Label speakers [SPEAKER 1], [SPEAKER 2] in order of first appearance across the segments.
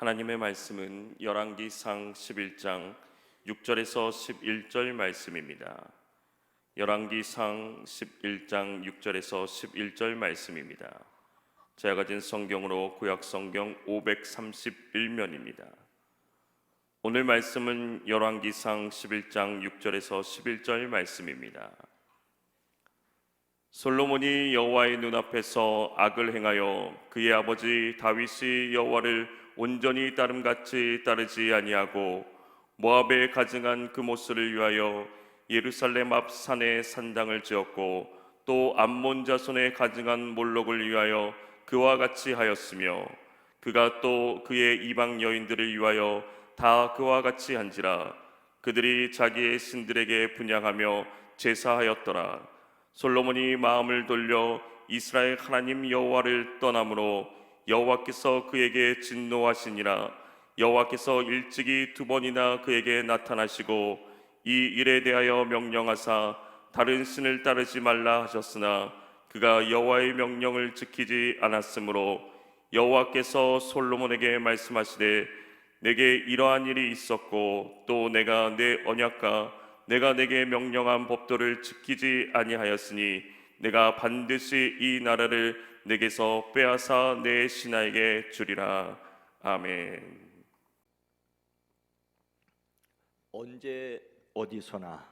[SPEAKER 1] 하나님의 말씀은 열왕기상 11장 6절에서 11절 말씀입니다. 열왕기상 11장 6절에서 11절 말씀입니다. 제가 가진 성경으로 구약 성경 531면입니다. 오늘 말씀은 열왕기상 11장 6절에서 11절 말씀입니다. 솔로몬이 여호와의 눈앞에서 악을 행하여 그의 아버지 다윗이 여호와를 온전히 따름같이 따르지 아니하고 모압에 가증한 그 모스를 위하여 예루살렘 앞 산에 산당을 지었고 또 암몬 자손의 가증한 몰록을 위하여 그와 같이 하였으며 그가 또 그의 이방 여인들을 위하여 다 그와 같이 한지라 그들이 자기의 신들에게 분양하며 제사하였더라. 솔로몬이 마음을 돌려 이스라엘 하나님 여호와를 떠남으로 여호와께서 그에게 진노하시니라. 여호와께서 일찍이 두 번이나 그에게 나타나시고 이 일에 대하여 명령하사 다른 신을 따르지 말라 하셨으나 그가 여호와의 명령을 지키지 않았으므로 여호와께서 솔로몬에게 말씀하시되 내게 이러한 일이 있었고 또 내가 내 언약과 내가 내게 명령한 법도를 지키지 아니하였으니 내가 반드시 이 나라를 내게서 빼앗아 내 신하에게 주리라 아멘.
[SPEAKER 2] 언제 어디서나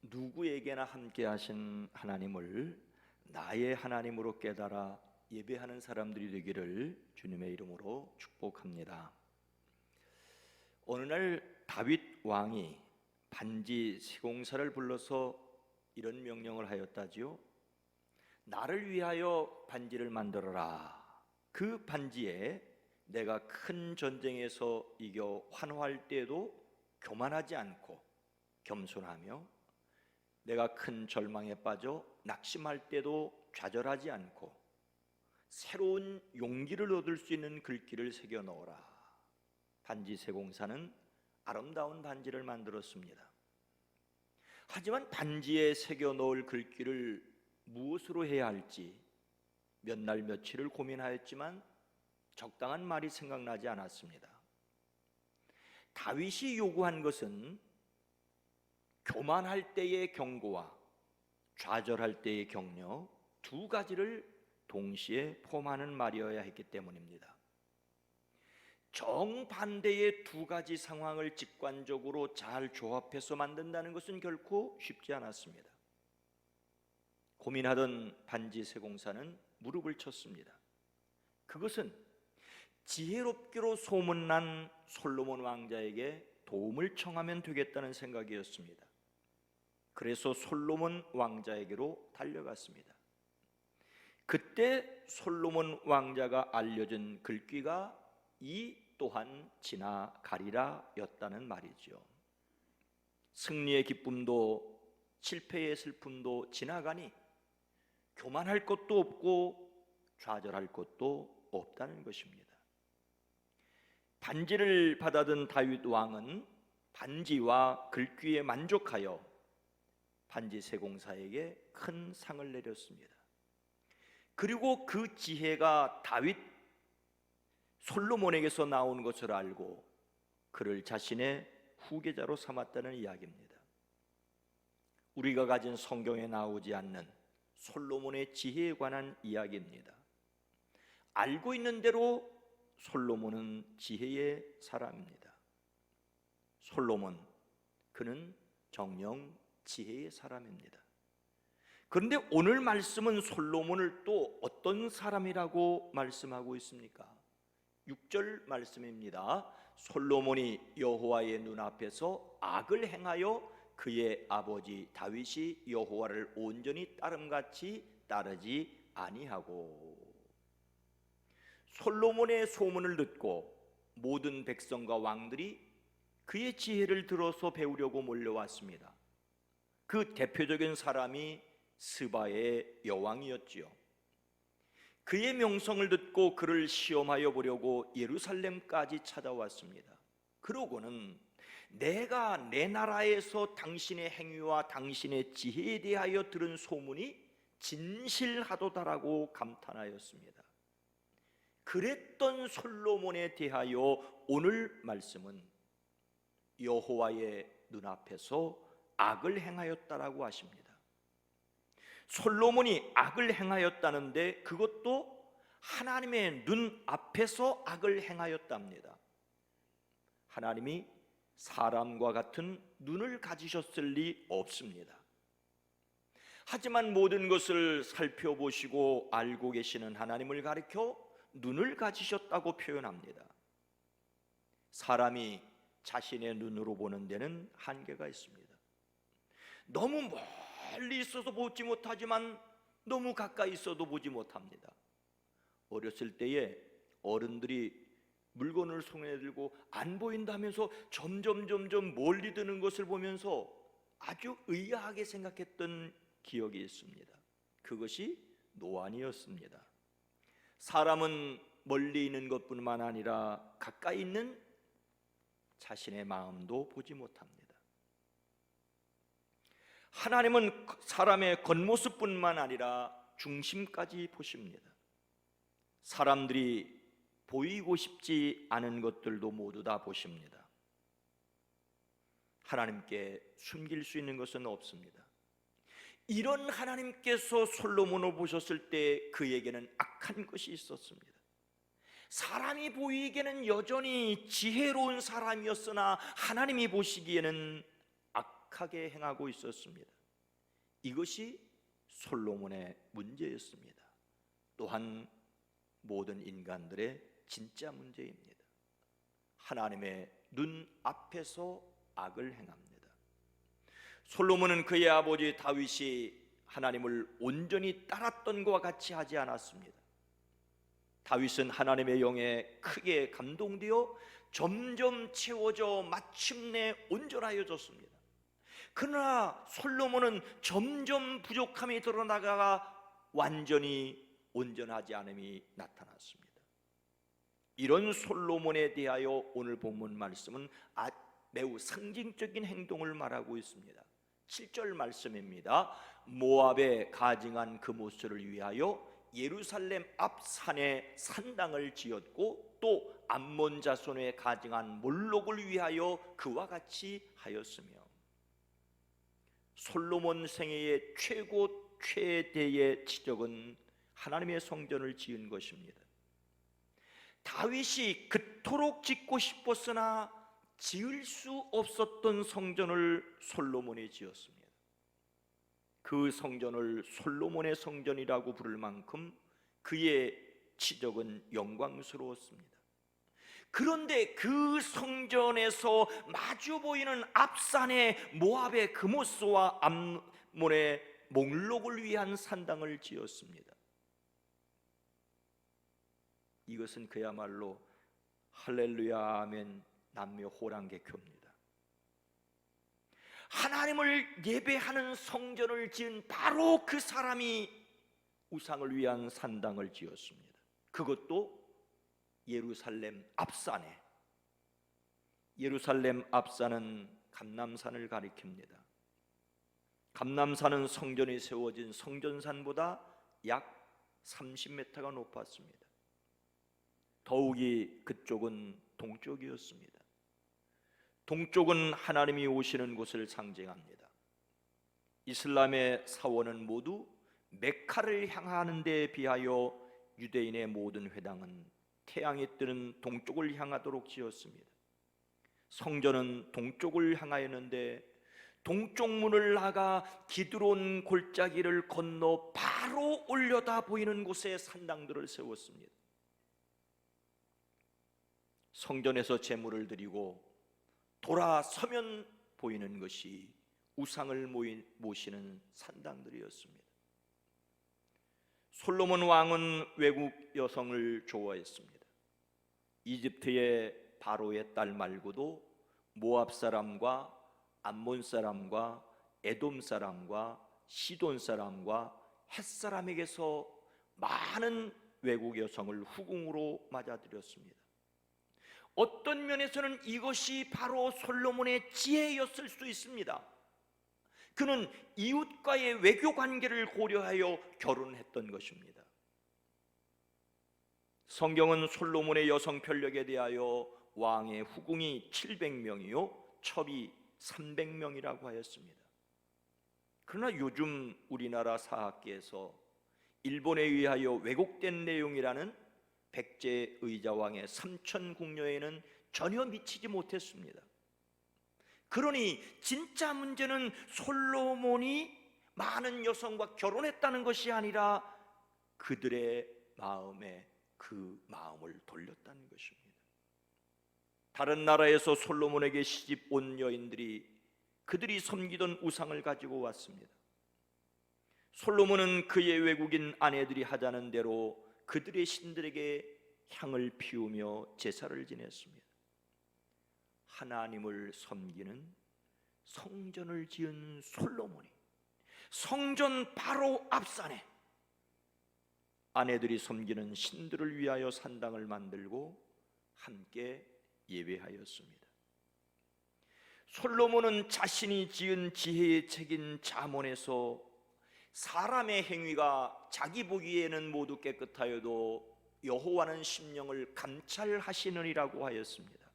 [SPEAKER 2] 누구에게나 함께 하신 하나님을 나의 하나님으로 깨달아 예배하는 사람들이 되기를 주님의 이름으로 축복합니다. 어느 날 다윗 왕이 반지 시공사를 불러서 이런 명령을 하였다지요. 나를 위하여 반지를 만들어라. 그 반지에 내가 큰 전쟁에서 이겨 환호할 때에도 교만하지 않고 겸손하며 내가 큰 절망에 빠져 낙심할 때도 좌절하지 않고 새로운 용기를 얻을 수 있는 글귀를 새겨 넣어라. 반지 세공사는 아름다운 반지를 만들었습니다. 하지만 반지에 새겨 넣을 글귀를 무엇으로 해야 할지 몇 날 며칠을 고민하였지만 적당한 말이 생각나지 않았습니다. 다윗이 요구한 것은 교만할 때의 경고와 좌절할 때의 격려 두 가지를 동시에 포함하는 말이어야 했기 때문입니다. 정반대의 두 가지 상황을 직관적으로 잘 조합해서 만든다는 것은 결코 쉽지 않았습니다. 고민하던 반지 세공사는 무릎을 쳤습니다. 그것은 지혜롭기로 소문난 솔로몬 왕자에게 도움을 청하면 되겠다는 생각이었습니다. 그래서 솔로몬 왕자에게로 달려갔습니다. 그때 솔로몬 왕자가 알려준 글귀가 이 또한 지나가리라였다는 말이죠. 승리의 기쁨도 실패의 슬픔도 지나가니 교만할 것도 없고 좌절할 것도 없다는 것입니다. 반지를 받아든 다윗 왕은 반지와 글귀에 만족하여 반지 세공사에게 큰 상을 내렸습니다. 그리고 그 지혜가 다윗 솔로몬에게서 나온 것을 알고 그를 자신의 후계자로 삼았다는 이야기입니다. 우리가 가진 성경에 나오지 않는 솔로몬의 지혜에 관한 이야기입니다. 알고 있는 대로 솔로몬은 지혜의 사람입니다. 솔로몬 그는 정령 지혜의 사람입니다. 그런데 오늘 말씀은 솔로몬을 또 어떤 사람이라고 말씀하고 있습니까? 6절 말씀입니다. 솔로몬이 여호와의 눈앞에서 악을 행하여 그의 아버지 다윗이 여호와를 온전히 따름같이 따르지 아니하고 솔로몬의 소문을 듣고 모든 백성과 왕들이 그의 지혜를 들어서 배우려고 몰려왔습니다. 그 대표적인 사람이 스바의 여왕이었지요. 그의 명성을 듣고 그를 시험하여 보려고 예루살렘까지 찾아왔습니다. 그러고는 내가 내 나라에서 당신의 행위와 당신의 지혜에 대하여 들은 소문이 진실하도다라고 감탄하였습니다. 그랬던 솔로몬에 대하여 오늘 말씀은 여호와의 눈앞에서 악을 행하였다라고 하십니다. 솔로몬이 악을 행하였다는데 그것도 하나님의 눈 앞에서 악을 행하였답니다. 하나님이 사람과 같은 눈을 가지셨을 리 없습니다. 하지만 모든 것을 살펴보시고 알고 계시는 하나님을 가리켜 눈을 가지셨다고 표현합니다. 사람이 자신의 눈으로 보는 데는 한계가 있습니다. 너무 멀리 있어서 보지 못하지만 너무 가까이 있어도 보지 못합니다. 어렸을 때에 어른들이 물건을 손에 들고 안 보인다면서 점점 점점 멀리 드는 것을 보면서 아주 의아하게 생각했던 기억이 있습니다. 그것이 노안이었습니다. 사람은 멀리 있는 것뿐만 아니라 가까이 있는 자신의 마음도 보지 못합니다. 하나님은 사람의 겉모습뿐만 아니라 중심까지 보십니다. 사람들이 보이고 싶지 않은 것들도 모두 다 보십니다. 하나님께 숨길 수 있는 것은 없습니다. 이런 하나님께서 솔로몬을 보셨을 때 그에게는 악한 것이 있었습니다. 사람이 보이기에는 여전히 지혜로운 사람이었으나 하나님이 보시기에는 악하게 행하고 있었습니다. 이것이 솔로몬의 문제였습니다. 또한 모든 인간들의 진짜 문제입니다. 하나님의 눈 앞에서 악을 행합니다. 솔로몬은 그의 아버지 다윗이 하나님을 온전히 따랐던 것과 같이 하지 않았습니다. 다윗은 하나님의 영에 크게 감동되어 점점 채워져 마침내 온전하여졌습니다. 그러나 솔로몬은 점점 부족함이 드러나다가 완전히 온전하지 않음이 나타났습니다. 이런 솔로몬에 대하여 오늘 본문 말씀은 아, 매우 상징적인 행동을 말하고 있습니다. 7절 말씀입니다. 모압에 가증한 그 모습을 위하여 예루살렘 앞 산에 산당을 지었고 또 암몬 자손에 가증한 몰록을 위하여 그와 같이 하였으며 솔로몬 생애의 최고 최대의 지적은 하나님의 성전을 지은 것입니다. 다윗이 그토록 짓고 싶었으나 지을 수 없었던 성전을 솔로몬이 지었습니다. 그 성전을 솔로몬의 성전이라고 부를 만큼 그의 치적은 영광스러웠습니다. 그런데 그 성전에서 마주 보이는 앞산의 모압의 금오스와 암몬의 목록을 위한 산당을 지었습니다. 이것은 그야말로 할렐루야 아멘 남녀 호랑개교입니다. 하나님을 예배하는 성전을 지은 바로 그 사람이 우상을 위한 산당을 지었습니다. 그것도 예루살렘 앞산에 예루살렘 앞산은 감남산을 가리킵니다. 감남산은 성전이 세워진 성전산보다 약 30m가 높았습니다. 더욱이 그쪽은 동쪽이었습니다. 동쪽은 하나님이 오시는 곳을 상징합니다. 이슬람의 사원은 모두 메카를 향하는 데 비하여 유대인의 모든 회당은 태양이 뜨는 동쪽을 향하도록 지었습니다. 성전은 동쪽을 향하였는데 동쪽 문을 나가 기드론 골짜기를 건너 바로 올려다 보이는 곳에 산당들을 세웠습니다. 성전에서 제물을 드리고 돌아서면 보이는 것이 우상을 모시는 산당들이었습니다. 솔로몬 왕은 외국 여성을 좋아했습니다. 이집트의 바로의 딸 말고도 모압 사람과 암몬 사람과 에돔 사람과 시돈 사람과 헷 사람에게서 많은 외국 여성을 후궁으로 맞아들였습니다. 어떤 면에서는 이것이 바로 솔로몬의 지혜였을 수 있습니다. 그는 이웃과의 외교 관계를 고려하여 결혼했던 것입니다. 성경은 솔로몬의 여성 편력에 대하여 왕의 후궁이 700명이요 첩이 300명이라고 하였습니다. 그러나 요즘 우리나라 사학계에서 일본에 의하여 왜곡된 내용이라는 백제 의자왕의 삼천 궁녀에는 전혀 미치지 못했습니다. 그러니 진짜 문제는 솔로몬이 많은 여성과 결혼했다는 것이 아니라 그들의 마음에 그 마음을 돌렸다는 것입니다. 다른 나라에서 솔로몬에게 시집 온 여인들이 그들이 섬기던 우상을 가지고 왔습니다. 솔로몬은 그의 외국인 아내들이 하자는 대로 그들의 신들에게 향을 피우며 제사를 지냈습니다. 하나님을 섬기는 성전을 지은 솔로몬이 성전 바로 앞산에 아내들이 섬기는 신들을 위하여 산당을 만들고 함께 예배하였습니다. 솔로몬은 자신이 지은 지혜의 책인 자문에서 사람의 행위가 자기 보기에는 모두 깨끗하여도 여호와는 심령을 감찰하시느니라고 하였습니다.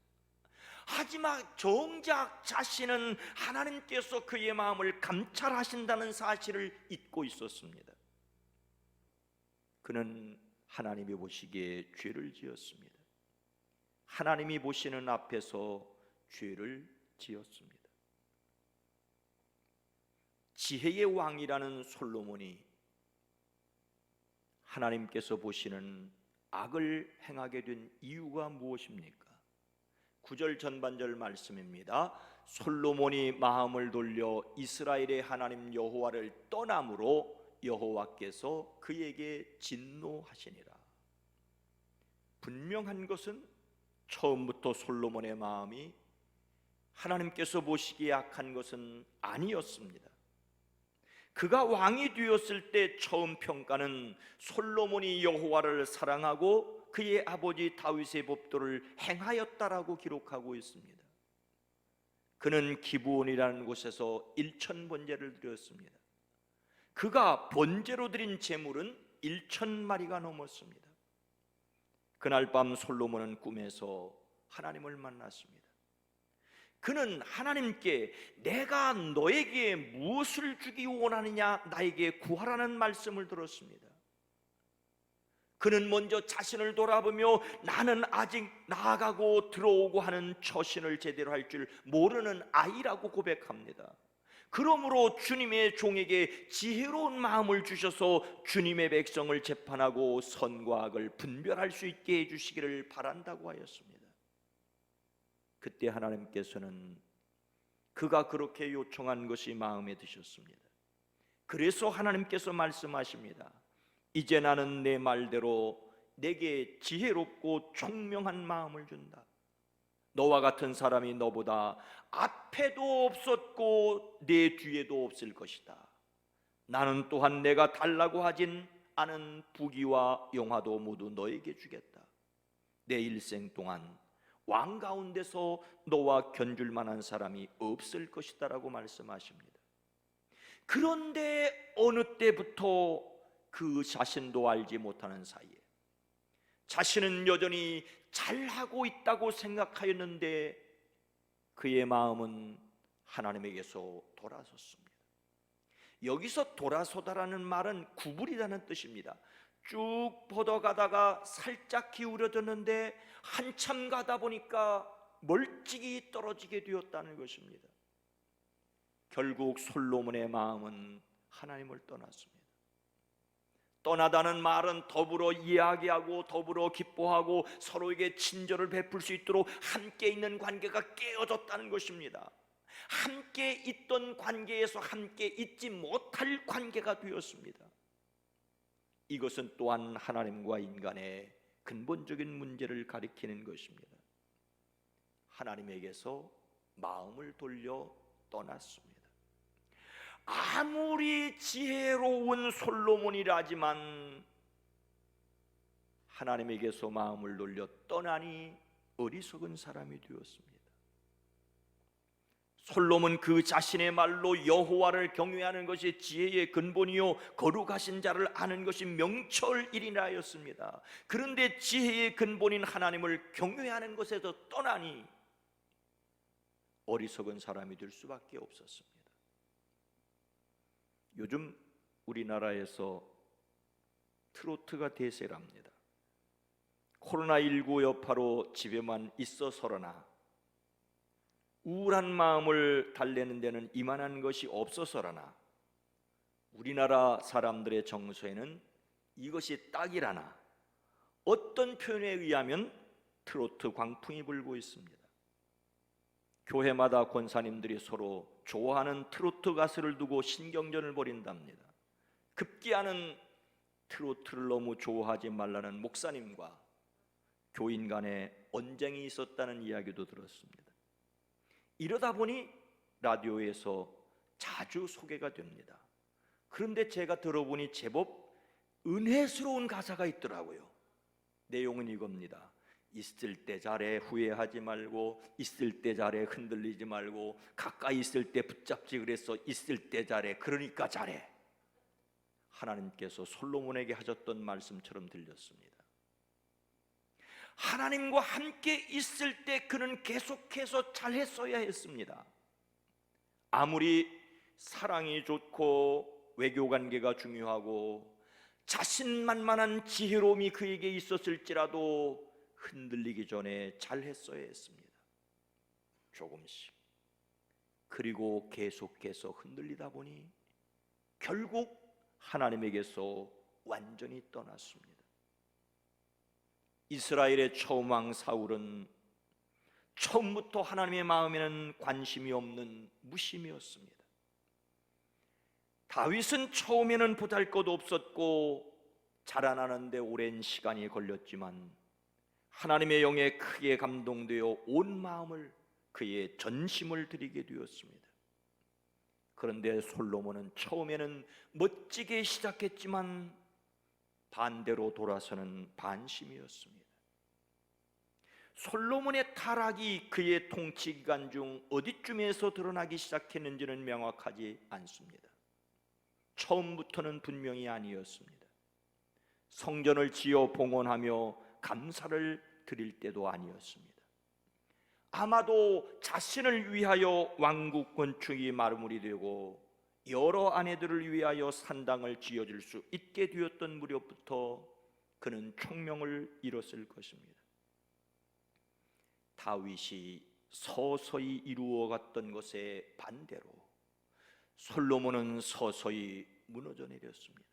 [SPEAKER 2] 하지만 정작 자신은 하나님께서 그의 마음을 감찰하신다는 사실을 잊고 있었습니다. 그는 하나님이 보시기에 죄를 지었습니다. 하나님이 보시는 앞에서 죄를 지었습니다. 지혜의 왕이라는 솔로몬이 하나님께서 보시는 악을 행하게 된 이유가 무엇입니까? 9절 전반절 말씀입니다. 솔로몬이 마음을 돌려 이스라엘의 하나님 여호와를 떠남으로 여호와께서 그에게 진노하시니라. 분명한 것은 처음부터 솔로몬의 마음이 하나님께서 보시기에 악한 것은 아니었습니다. 그가 왕이 되었을 때 처음 평가는 솔로몬이 여호와를 사랑하고 그의 아버지 다윗의 법도를 행하였다라고 기록하고 있습니다. 그는 기브온이라는 곳에서 일천 번제를 드렸습니다. 그가 번제로 드린 제물은 일천 마리가 넘었습니다. 그날 밤 솔로몬은 꿈에서 하나님을 만났습니다. 그는 하나님께 내가 너에게 무엇을 주기 원하느냐 나에게 구하라는 말씀을 들었습니다. 그는 먼저 자신을 돌아보며 나는 아직 나아가고 들어오고 하는 처신을 제대로 할 줄 모르는 아이라고 고백합니다. 그러므로 주님의 종에게 지혜로운 마음을 주셔서 주님의 백성을 재판하고 선과 악을 분별할 수 있게 해주시기를 바란다고 하였습니다. 그때 하나님께서는 그가 그렇게 요청한 것이 마음에 드셨습니다. 그래서 하나님께서 말씀하십니다. 이제 나는 내 말대로 내게 지혜롭고 총명한 마음을 준다. 너와 같은 사람이 너보다 앞에도 없었고 내 뒤에도 없을 것이다. 나는 또한 내가 달라고 하진 않은 부귀와 영화도 모두 너에게 주겠다. 내 일생 동안 왕 가운데서 너와 견줄 만한 사람이 없을 것이다라고 말씀하십니다. 그런데 어느 때부터 그 자신도 알지 못하는 사이에 자신은 여전히 잘하고 있다고 생각하였는데 그의 마음은 하나님에게서 돌아섰습니다. 여기서 돌아서다라는 말은 구부리다는 뜻입니다. 쭉 뻗어가다가 살짝 기울어졌는데 한참 가다 보니까 멀찍이 떨어지게 되었다는 것입니다. 결국 솔로몬의 마음은 하나님을 떠났습니다. 떠나다는 말은 더불어 이야기하고 더불어 기뻐하고 서로에게 친절을 베풀 수 있도록 함께 있는 관계가 깨어졌다는 것입니다. 함께 있던 관계에서 함께 있지 못할 관계가 되었습니다. 이것은 또한 하나님과 인간의 근본적인 문제를 가리키는 것입니다. 하나님에게서 마음을 돌려 떠났습니다. 아무리 지혜로운 솔로몬이라지만 하나님에게서 마음을 돌려 떠나니 어리석은 사람이 되었습니다. 솔로몬 그 자신의 말로 여호와를 경외하는 것이 지혜의 근본이요 거룩하신 자를 아는 것이 명철이리라 하였습니다. 그런데 지혜의 근본인 하나님을 경외하는 것에서 떠나니 어리석은 사람이 될 수밖에 없었습니다. 요즘 우리나라에서 트로트가 대세랍니다. 코로나19 여파로 집에만 있어서러나 우울한 마음을 달래는 데는 이만한 것이 없어서라나 우리나라 사람들의 정서에는 이것이 딱이라나 어떤 표현에 의하면 트로트 광풍이 불고 있습니다. 교회마다 권사님들이 서로 좋아하는 트로트 가수를 두고 신경전을 벌인답니다. 급기야는 트로트를 너무 좋아하지 말라는 목사님과 교인 간에 언쟁이 있었다는 이야기도 들었습니다. 이러다 보니 라디오에서 자주 소개가 됩니다. 그런데 제가 들어보니 제법 은혜스러운 가사가 있더라고요. 내용은 이겁니다. 있을 때 잘해 후회하지 말고 있을 때 잘해 흔들리지 말고 가까이 있을 때 붙잡지 그래서 있을 때 잘해 그러니까 잘해. 하나님께서 솔로몬에게 하셨던 말씀처럼 들렸습니다. 하나님과 함께 있을 때 그는 계속해서 잘했어야 했습니다. 아무리 사랑이 좋고 외교 관계가 중요하고 자신만만한 지혜로움이 그에게 있었을지라도 흔들리기 전에 잘했어야 했습니다. 조금씩 그리고 계속해서 흔들리다 보니 결국 하나님에게서 완전히 떠났습니다. 이스라엘의 처음 왕 사울은 처음부터 하나님의 마음에는 관심이 없는 무심이었습니다. 다윗은 처음에는 보잘 것 없었고 자라나는데 오랜 시간이 걸렸지만 하나님의 영에 크게 감동되어 온 마음을 그의 전심을 드리게 되었습니다. 그런데 솔로몬은 처음에는 멋지게 시작했지만 반대로 돌아서는 반심이었습니다. 솔로몬의 타락이 그의 통치 기간 중 어디쯤에서 드러나기 시작했는지는 명확하지 않습니다. 처음부터는 분명히 아니었습니다. 성전을 지어 봉헌하며 감사를 드릴 때도 아니었습니다. 아마도 자신을 위하여 왕국 건축이 마무리 되고 여러 아내들을 위하여 산당을 지어줄 수 있게 되었던 무렵부터 그는 총명을 잃었을 것입니다. 다윗이 서서히 이루어갔던 것에 반대로 솔로몬은 서서히 무너져 내렸습니다.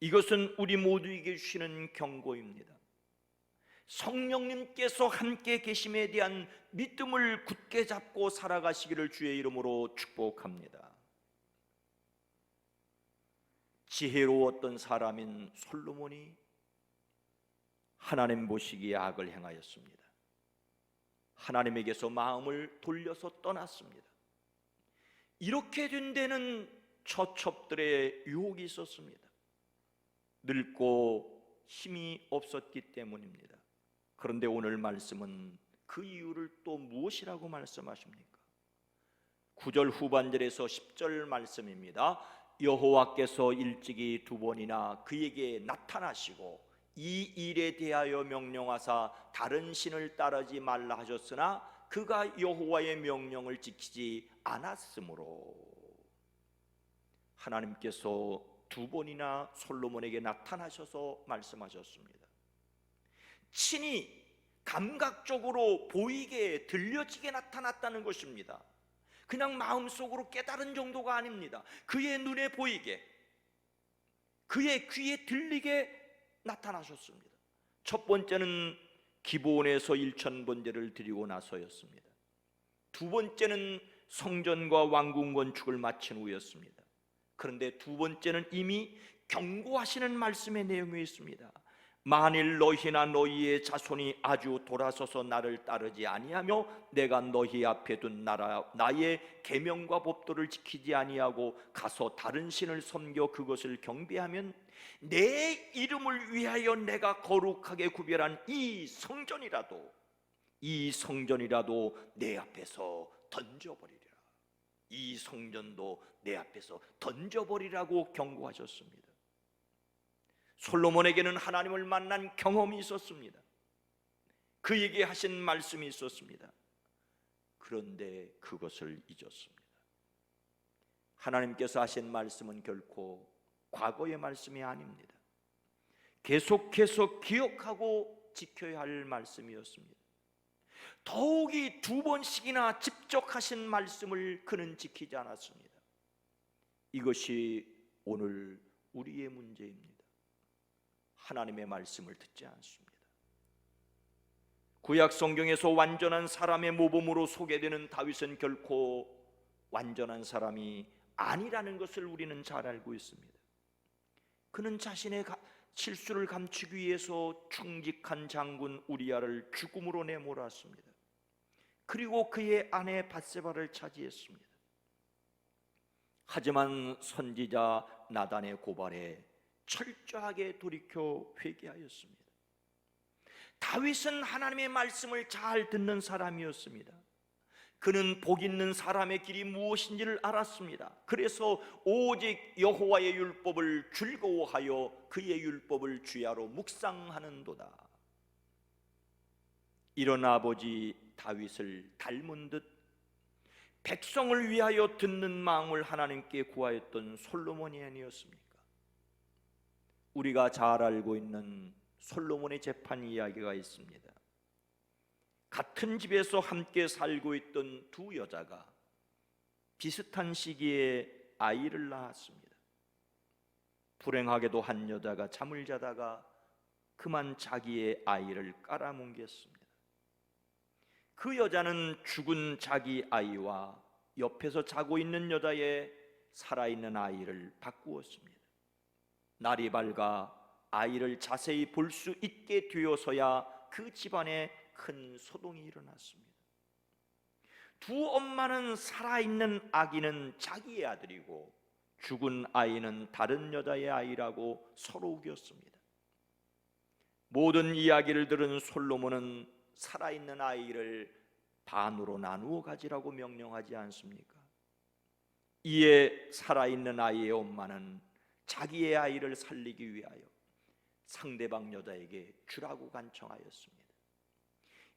[SPEAKER 2] 이것은 우리 모두에게 주시는 경고입니다. 성령님께서 함께 계심에 대한 믿음을 굳게 잡고 살아가시기를 주의 이름으로 축복합니다. 지혜로웠던 사람인 솔로몬이 하나님 보시기에 악을 행하였습니다. 하나님에게서 마음을 돌려서 떠났습니다. 이렇게 된 데는 처첩들의 유혹이 있었습니다. 늙고 힘이 없었기 때문입니다. 그런데 오늘 말씀은 그 이유를 또 무엇이라고 말씀하십니까? 9절 후반절에서 10절 말씀입니다. 여호와께서 일찍이 두 번이나 그에게 나타나시고 이 일에 대하여 명령하사 다른 신을 따르지 말라 하셨으나 그가 여호와의 명령을 지키지 않았으므로 하나님께서 두 번이나 솔로몬에게 나타나셔서 말씀하셨습니다. 친히 감각적으로 보이게 들려지게 나타났다는 것입니다. 그냥 마음속으로 깨달은 정도가 아닙니다. 그의 눈에 보이게 그의 귀에 들리게 나타나셨습니다. 첫 번째는 기본에서 일천 번제를 드리고 나서였습니다. 두 번째는 성전과 왕궁 건축을 마친 후였습니다. 그런데 두 번째는 이미 경고하시는 말씀의 내용이 있습니다. 만일 너희나 너희의 자손이 아주 돌아서서 나를 따르지 아니하며 내가 너희 앞에 둔 나라 나의 계명과 법도를 지키지 아니하고 가서 다른 신을 섬겨 그것을 경배하면 내 이름을 위하여 내가 거룩하게 구별한 이 성전이라도 이 성전이라도 내 앞에서 던져버리리라. 이 성전도 내 앞에서 던져버리라고 경고하셨습니다. 솔로몬에게는 하나님을 만난 경험이 있었습니다. 그에게 하신 말씀이 있었습니다. 그런데 그것을 잊었습니다. 하나님께서 하신 말씀은 결코 과거의 말씀이 아닙니다. 계속해서 기억하고 지켜야 할 말씀이었습니다. 더욱이 두 번씩이나 직접 하신 말씀을 그는 지키지 않았습니다. 이것이 오늘 우리의 문제입니다. 하나님의 말씀을 듣지 않습니다. 구약 성경에서 완전한 사람의 모범으로 소개되는 다윗은 결코 완전한 사람이 아니라는 것을 우리는 잘 알고 있습니다. 그는 자신의 가- 실수를 감추기 위해서 충직한 장군 우리아를 죽음으로 내몰았습니다. 그리고 그의 아내 바세바를 차지했습니다. 하지만 선지자 나단의 고발에 철저하게 돌이켜 회개하였습니다. 다윗은 하나님의 말씀을 잘 듣는 사람이었습니다. 그는 복 있는 사람의 길이 무엇인지를 알았습니다. 그래서 오직 여호와의 율법을 즐거워하여 그의 율법을 주야로 묵상하는도다. 이런 아버지 다윗을 닮은 듯 백성을 위하여 듣는 마음을 하나님께 구하였던 솔로몬이 아니었습니까? 우리가 잘 알고 있는 솔로몬의 재판 이야기가 있습니다. 같은 집에서 함께 살고 있던 두 여자가 비슷한 시기에 아이를 낳았습니다. 불행하게도 한 여자가 잠을 자다가 그만 자기의 아이를 깔아뭉갰습니다. 그 여자는 죽은 자기 아이와 옆에서 자고 있는 여자의 살아있는 아이를 바꾸었습니다. 날이 밝아 아이를 자세히 볼 수 있게 되어서야 그 집안에 큰 소동이 일어났습니다. 두 엄마는 살아있는 아기는 자기의 아들이고 죽은 아이는 다른 여자의 아이라고 서로 우겼습니다. 모든 이야기를 들은 솔로몬은 살아있는 아이를 반으로 나누어 가지라고 명령하지 않습니까? 이에 살아있는 아이의 엄마는 자기의 아이를 살리기 위하여 상대방 여자에게 주라고 간청하였습니다.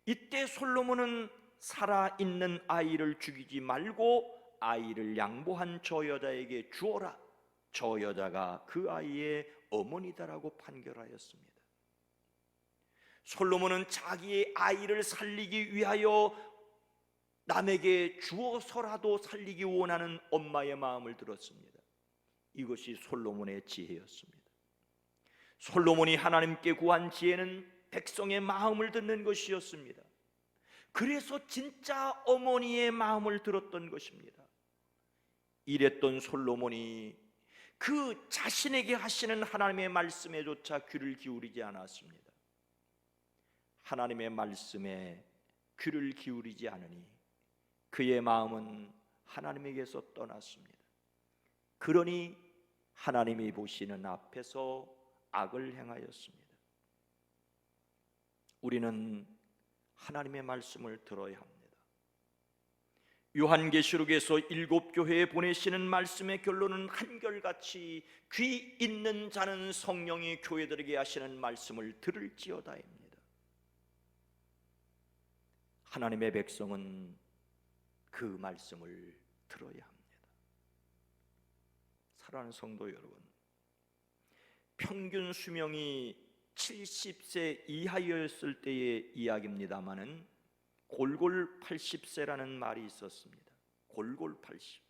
[SPEAKER 2] 이때 솔로몬은 살아 있는 아이를 죽이지 말고 아이를 양보한 저 여자에게 주어라. 저 여자가 그 아이의 어머니다라고 판결하였습니다. 솔로몬은 자기의 아이를 살리기 위하여 남에게 주어서라도 살리기 원하는 엄마의 마음을 들었습니다. 이것이 솔로몬의 지혜였습니다. 솔로몬이 하나님께 구한 지혜는 백성의 마음을 듣는 것이었습니다. 그래서 진짜 어머니의 마음을 들었던 것입니다. 이랬던 솔로몬이 그 자신에게 하시는 하나님의 말씀에조차 귀를 기울이지 않았습니다. 하나님의 말씀에 귀를 기울이지 않으니 그의 마음은 하나님에게서 떠났습니다. 그러니 하나님이 보시는 앞에서 악을 행하였습니다. 우리는 하나님의 말씀을 들어야 합니다. 요한계시록에서 일곱 교회에 보내시는 말씀의 결론은 한결같이 귀 있는 자는 성령이 교회들에게 하시는 말씀을 들을지어다입니다. 하나님의 백성은 그 말씀을 들어야 합니다. 사랑하는 성도 여러분, 평균 수명이 70세 이하였을 때의 이야기입니다만은 골골 80세라는 말이 있었습니다. 골골 80.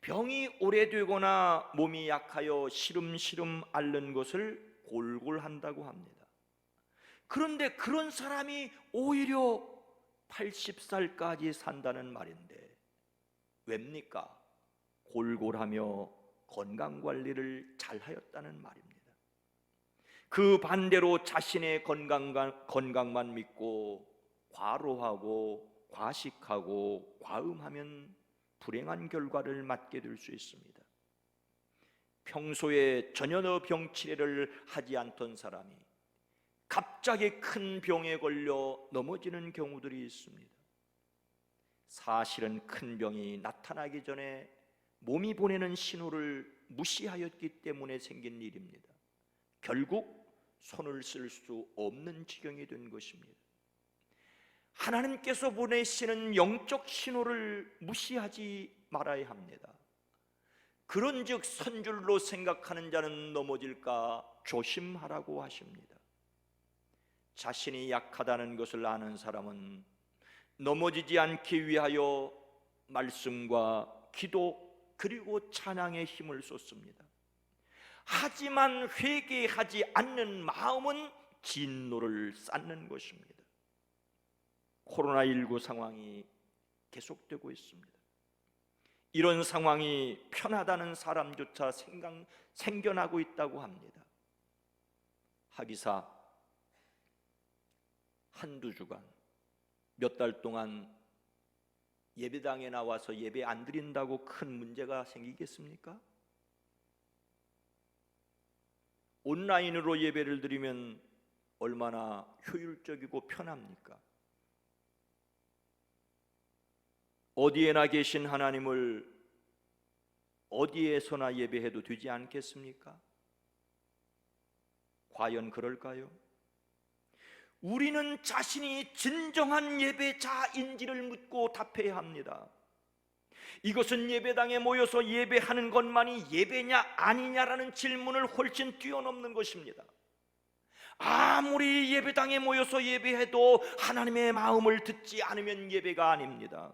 [SPEAKER 2] 병이 오래되거나 몸이 약하여 시름시름 앓는 것을 골골한다고 합니다. 그런데 그런 사람이 오히려 80살까지 산다는 말인데 왜입니까? 골골하며 건강 관리를 잘 하였다는 말입니다. 그 반대로 자신의 건강만, 건강만 믿고 과로하고 과식하고 과음하면 불행한 결과를 맞게 될 수 있습니다. 평소에 전혀 병치레를 하지 않던 사람이 갑자기 큰 병에 걸려 넘어지는 경우들이 있습니다. 사실은 큰 병이 나타나기 전에 몸이 보내는 신호를 무시하였기 때문에 생긴 일입니다. 결국 손을 쓸 수 없는 지경이 된 것입니다. 하나님께서 보내시는 영적 신호를 무시하지 말아야 합니다. 그런즉 선줄로 생각하는 자는 넘어질까 조심하라고 하십니다. 자신이 약하다는 것을 아는 사람은 넘어지지 않기 위하여 말씀과 기도 그리고 찬양의 힘을 쏟습니다. 하지만 회개하지 않는 마음은 진노를 쌓는 것입니다. 코로나19 상황이 계속되고 있습니다. 이런 상황이 편하다는 사람조차 생각, 생겨나고 있다고 합니다. 하기사 한두 주간 몇 달 동안 예배당에 나와서 예배 안 드린다고 큰 문제가 생기겠습니까? 온라인으로 예배를 드리면 얼마나 효율적이고 편합니까? 어디에나 계신 하나님을 어디에서나 예배해도 되지 않겠습니까? 과연 그럴까요? 우리는 자신이 진정한 예배자인지를 묻고 답해야 합니다. 이것은 예배당에 모여서 예배하는 것만이 예배냐 아니냐라는 질문을 훨씬 뛰어넘는 것입니다. 아무리 예배당에 모여서 예배해도 하나님의 마음을 듣지 않으면 예배가 아닙니다.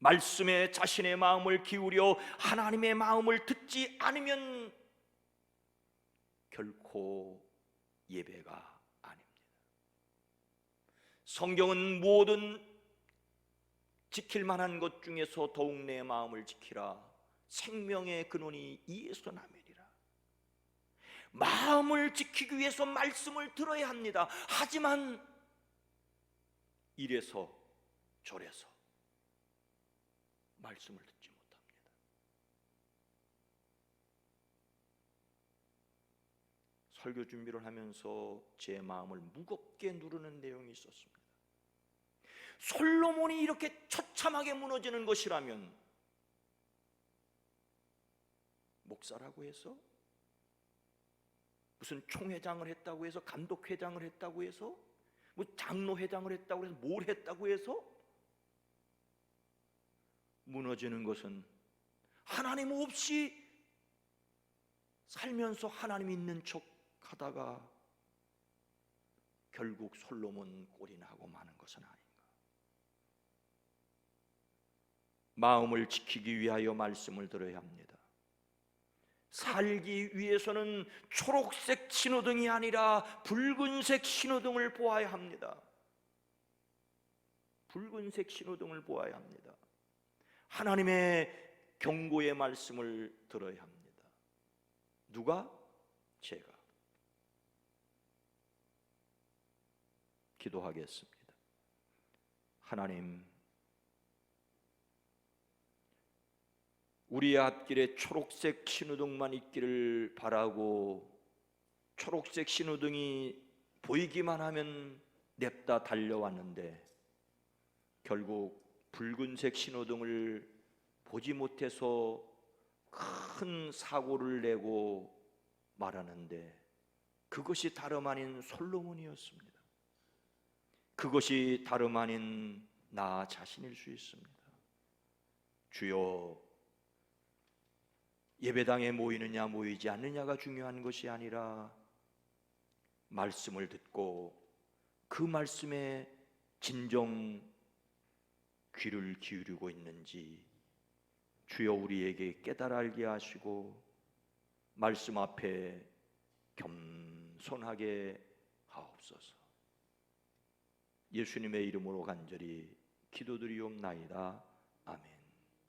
[SPEAKER 2] 말씀에 자신의 마음을 기울여 하나님의 마음을 듣지 않으면 결코 예배가. 성경은 모든 지킬 만한 것 중에서 더욱 내 마음을 지키라. 생명의 근원이 이에서 나면이라. 마음을 지키기 위해서 말씀을 들어야 합니다. 하지만 이래서 저래서 말씀을 듣지 못합니다. 설교 준비를 하면서 제 마음을 무겁게 누르는 내용이 있었습니다. 솔로몬이 이렇게 처참하게 무너지는 것이라면 목사라고 해서 무슨 총회장을 했다고 해서 감독회장을 했다고 해서 뭐 장로회장을 했다고 해서 뭘 했다고 해서 무너지는 것은 하나님 없이 살면서 하나님 있는 척 하다가 결국 솔로몬 꼴이 나고 마는 것은 아닌가. 마음을 지키기 위하여 말씀을 들어야 합니다. 살기 위해서는 초록색 신호등이 아니라 붉은색 신호등을 보아야 합니다. 붉은색 신호등을 보아야 합니다. 하나님의 경고의 말씀을 들어야 합니다. 누가? 제가. 기도하겠습니다. 하나님, 우리 앞길에 초록색 신호등만 있기를 바라고 초록색 신호등이 보이기만 하면 냅다 달려왔는데 결국 붉은색 신호등을 보지 못해서 큰 사고를 내고 말하는데 그것이 다름 아닌 솔로몬이었습니다. 그것이 다름 아닌 나 자신일 수 있습니다. 주여 예배당에 모이느냐 모이지 않느냐가 중요한 것이 아니라 말씀을 듣고 그 말씀에 진정 귀를 기울이고 있는지 주여 우리에게 깨달아 알게 하시고 말씀 앞에 겸손하게 하옵소서. 예수님의 이름으로 간절히 기도드리옵나이다.